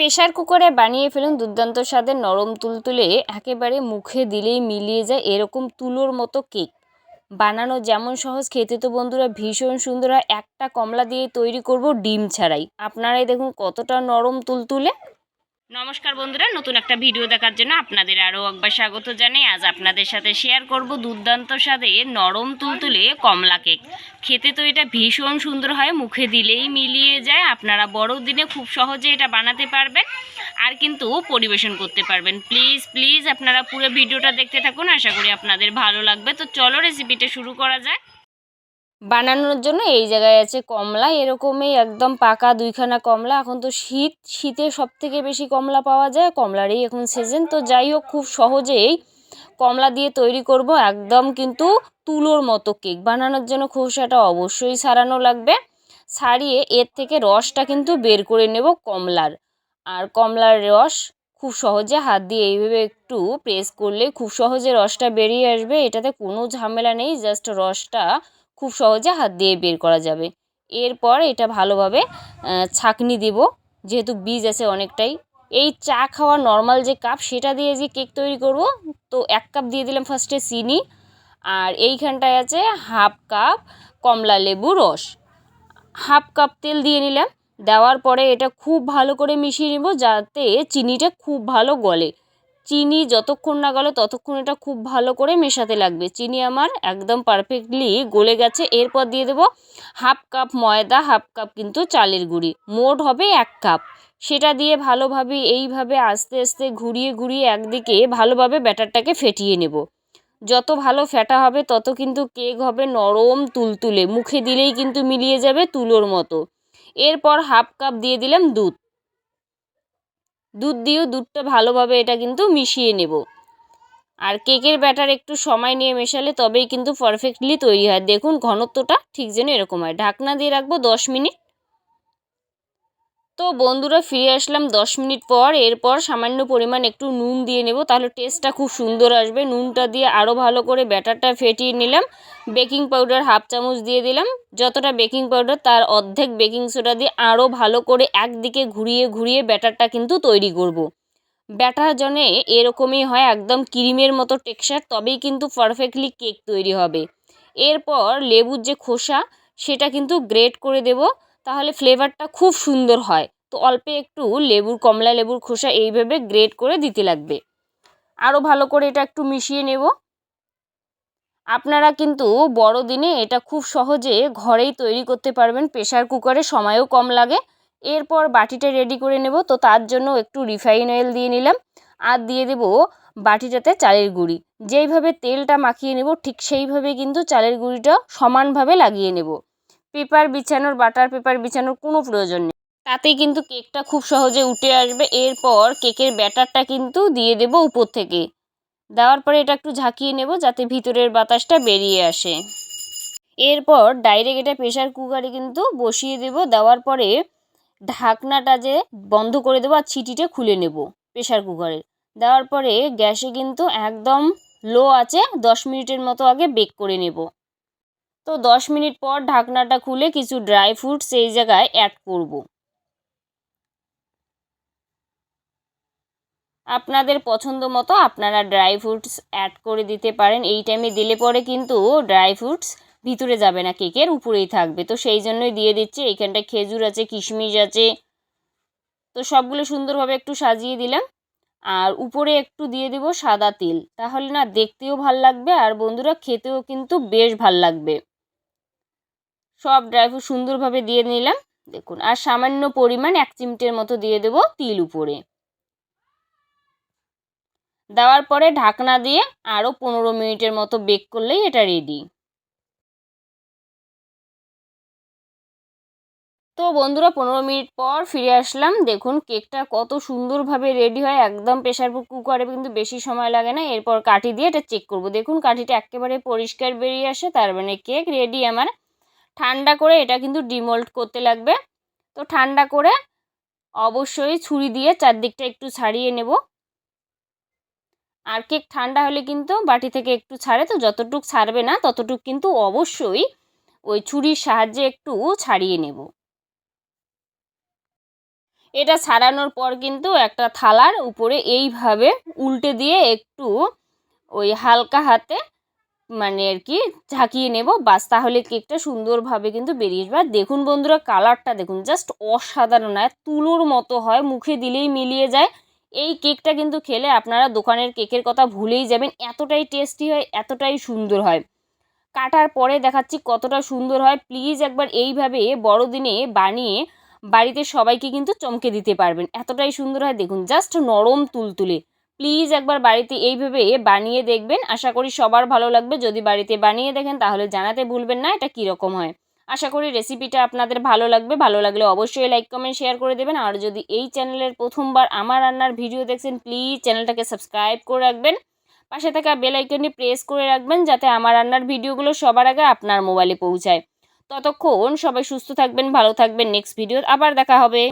Pressure কুকারে বানিয়ে ফেলুন দুর্দান্ত স্বাদের নরম তুলতুলে, একেবারে মুখে দিলেই মিলিয়ে যায় এরকম তুলোর মতো কেক। বানানো যেমন সহজ, খেতে তো বন্ধুরা ভীষণ সুন্দর। হয় একটা কমলা দিয়ে তৈরি করব ডিম ছাড়াই। আপনারাই দেখুন কতটা নরম তুলতুলে। নমস্কার বন্ধুরা, নতুন একটা ভিডিও দেখার জন্য আপনাদের আরও একবার স্বাগত জানাই। আজ আপনাদের সাথে শেয়ার করব দুর্দান্ত স্বাদে নরম তুলতুলে কমলা কেক খেতে তো এটা ভীষণ সুন্দর হয়, মুখে দিলেই মিলিয়ে যায়। আপনারা বড়দিনে খুব সহজে এটা বানাতে পারবেন আর কিন্তু পরিবেশন করতে পারবেন। প্লিজ প্লিজ আপনারা পুরো ভিডিওটা দেখতে থাকুন। আশা করি আপনাদের ভালো লাগবে। তো চলো রেসিপিটা শুরু করা যায় বানানোর জন্য এই জায়গায় আছে কমলা। এরকমই একদম পাকা দুইখানা কমলা। এখন তো শীত, শীতে সব থেকে বেশি কমলা পাওয়া যায়, কমলারই এখন সিজন তো যাই হোক, খুব সহজেই কমলা দিয়ে তৈরি করব একদম কিন্তু তুলোর মতো কেক বানানোর জন্য খোসাটা অবশ্যই সারানো লাগবে। সারিয়ে এর থেকে রসটা কিন্তু বের করে নেব কমলার। আর কমলার রস খুব সহজে হাত দিয়ে এইভাবে একটু প্রেস করলে খুব সহজে রসটা বেরিয়ে আসবে। এটাতে কোনো ঝামেলা নেই জাস্ট রসটা খুব সহজে হাত দিয়ে বের করা যাবে। এরপর এটা ভালোভাবে ছাকনি দেব। যেহেতু বীজ আছে অনেকটাই। এই চা খাওয়া নর্মাল যে কাপ সেটা দিয়ে যে কেক তৈরি করব, তো এক কাপ দিয়ে দিলাম ফার্স্টে চিনি। আর এইখানটায় আছে হাফ কাপ কমলা লেবু রস। হাফ কাপ তেল দিয়ে নিলাম। দেওয়ার পরে এটা খুব ভালো করে মিশিয়ে নেব যাতে চিনিটা খুব ভালো গলে। চিনি যতক্ষণ না গলে ততক্ষণ এটা খুব ভালো করে মেশাতে লাগবে। চিনি আমার একদম পারফেক্টলি গলে গেছে। এরপর দিয়ে দেবো হাফ কাপ ময়দা, হাফ কাপ কিন্তু চালের গুঁড়ি। মোট হবে এক কাপ। সেটা দিয়ে ভালোভাবে এইভাবে আস্তে আস্তে ঘুরিয়ে ঘুরিয়ে একদিকে ভালোভাবে ব্যাটারটাকে ফেটিয়ে নেব। যত ভালো ফেটা হবে তত কিন্তু কেক হবে নরম তুলতুলে। মুখে দিলেই কিন্তু মিলিয়ে যাবে তুলোর মতো। এরপর হাফ কাপ দিয়ে দিলাম দুধ। দুধ দিয়েও দুধটা ভালোভাবে এটা কিন্তু মিশিয়ে নেব। আর কেকের ব্যাটার একটু সময় নিয়ে মেশালে তবেই কিন্তু পারফেক্টলি তৈরি হয়। দেখুন, ঘনত্বটা ঠিক যেন এরকম হয়। ঢাকনা দিয়ে রাখব দশ মিনিট। তো বন্ধুরা ফিরে আসলাম দশ মিনিট পর, এরপর সামান্য পরিমাণ একটু নুন দিয়ে নেব, তাহলে টেস্টটা খুব সুন্দর আসবে। নুনটা দিয়ে আরও ভালো করে ব্যাটারটা ফেটিয়ে নিলাম বেকিং পাউডার হাফ চামচ দিয়ে দিলাম। যতটা বেকিং পাউডার তার অর্ধেক বেকিং সোডা দিয়ে আরও ভালো করে একদিকে ঘুরিয়ে ঘুরিয়ে ব্যাটারটা কিন্তু তৈরি করব। ব্যাটার জনে এরকমই হয়, একদম ক্রিমের মতো টেক্সচার তবেই কিন্তু পারফেক্টলি কেক তৈরি হবে। এরপর লেবুর যে খোসা, সেটা কিন্তু গ্রেট করে দেব। তাহলে ফ্লেভারটা খুব সুন্দর হয়। তো অল্প একটু লেবুর, কমলা লেবুর খোসা এইভাবে গ্রেট করে দিতে লাগবে। আরও ভালো করে এটা একটু মিশিয়ে নেব। আপনারা কিন্তু বড়দিনে এটা খুব সহজে ঘরেই তৈরি করতে পারবেন প্রেশার কুকারে সময়ও কম লাগে। এরপর বাটিটা রেডি করে নেব। তো তার জন্য একটু রিফাইন অয়েল দিয়ে নিলাম। আর দিয়ে দেব বাটিটাতে চালের গুঁড়ি। যেইভাবে তেলটা মাখিয়ে নেব, ঠিক সেইভাবে কিন্তু চালের গুঁড়িটা সমানভাবে লাগিয়ে নেব। পেপার বিছানোর, বাটার পেপার বিছানোর কোনো প্রয়োজন নেই। তাতেই কিন্তু কেকটা খুব সহজে উঠে আসবে। এরপর কেকের ব্যাটারটা কিন্তু দিয়ে দেব উপর থেকে। দেওয়ার পরে এটা একটু ঝাঁকিয়ে নেব যাতে ভিতরের বাতাসটা বেরিয়ে আসে। এরপর ডাইরেক্ট এটা প্রেশার কুকারে কিন্তু বসিয়ে দেব। দেওয়ার পরে ঢাকনাটা যে বন্ধ করে দেবো আর ছিটিটা খুলে নেব প্রেশার কুকারের দেওয়ার পরে গ্যাসে কিন্তু একদম লো আছে, দশ মিনিটের মতো আগে বেক করে নেব। তো দশ মিনিট পর ঢাকনাটা খুলে কিছু ড্রাই ফ্রুটস এই জায়গায় অ্যাড করব। আপনাদের পছন্দ মতো আপনারা ড্রাই ফ্রুটস অ্যাড করে দিতে পারেন। এই টাইমে দিলে পরে কিন্তু ড্রাই ফ্রুটস ভিতরে যাবে না, কেকের উপরেই থাকবে। তো সেই জন্যই দিয়ে দিচ্ছি। এইখানটায় খেজুর আছে, কিশমিশ আছে। তো সবগুলো সুন্দরভাবে একটু সাজিয়ে দিলাম। আর উপরে একটু দিয়ে দেব সাদা তিল। তাহলে না দেখতেও ভালো লাগবে আর বন্ধুরা খেতেও কিন্তু বেশ ভালো লাগবে। সব ড্রাই ফ্রুট সুন্দরভাবে দিয়ে নিলাম। দেখুন, আর সামান্য পরিমাণ এক চিমটের মতো দিয়ে দেব তিল উপরে। দেওয়ার পরে ঢাকনা দিয়ে আরও পনেরো মিনিটের মতো বেক করলেই এটা রেডি তো বন্ধুরা, পনেরো মিনিট পর ফিরে আসলাম। দেখুন কেকটা কত সুন্দরভাবে রেডি হয়। একদম প্রেশার কুকারে কিন্তু বেশি সময় লাগে না। এরপর কাঠি দিয়ে এটা চেক করব। দেখুন, কাঠিটা একেবারে পরিষ্কার বেরিয়ে আসে, তার মানে কেক রেডি আমার। ঠান্ডা করে এটা কিন্তু ডিমোল্ড করতে লাগবে। তো ঠান্ডা করে অবশ্যই ছুরি দিয়ে চারদিকটা একটু ছাড়িয়ে নেব। আর কেক ঠান্ডা হলে কিন্তু বাটি থেকে একটু ছাড়ে, তো যতটুক ছাড়বে না ততটুক কিন্তু অবশ্যই ওই ছুরির সাহায্যে একটু ছাড়িয়ে নেব। এটা ছাড়ানোর পর কিন্তু একটা থালার উপরে এইভাবে উল্টে দিয়ে একটু ওই হালকা হাতে মানে আর কি ঝাঁকিয়ে নেব। বাস তাহলে কেকটা সুন্দরভাবে কিন্তু বেরিয়ে আসবে। আর দেখুন বন্ধুরা কালারটা দেখুন, জাস্ট অসাধারণ। আর তুলোর মতো হয়, মুখে দিলেই মিলিয়ে যায়। এই কেকটা কিন্তু খেলে আপনারা দোকানের কেকের কথা ভুলেই যাবেন। এতটাই টেস্টি হয়, এতটাই সুন্দর হয়। কাটার পরে দেখাচ্ছি কতটা সুন্দর হয়। প্লিজ একবার এইভাবে বড়দিনে বানিয়ে বাড়িতে সবাইকে কিন্তু চমকে দিতে পারবেন। এতটাই সুন্দর হয়, দেখুন, জাস্ট নরম তুলতুলে। প্লিজ একবার বাড়িতে এইভাবে বানিয়ে দেখবেন। আশা করি সবার ভালো লাগবে। যদি বাড়িতে বানিয়ে দেখেন, তাহলে জানাতে ভুলবেন না, এটা কীরকম হয়? আশা করি রেসিপিটা আপনাদের ভালো লাগবে। ভালো লাগলে অবশ্যই লাইক, কমেন্ট, শেয়ার করে দেবেন। আর যদি এই চ্যানেলের প্রথমবার আমার রান্নার ভিডিও দেখছেন, প্লিজ চ্যানেলটাকে সাবস্ক্রাইব করে রাখবেন। পাশে থাকা বেল প্রেস করে রাখবেন, যাতে আমার রান্নার ভিডিওগুলো সবার আগে আপনার মোবাইলে পৌঁছায়। ততক্ষণ সবাই সুস্থ থাকবেন, ভালো থাকবেন। নেক্সট ভিডিও আবার দেখা হবে।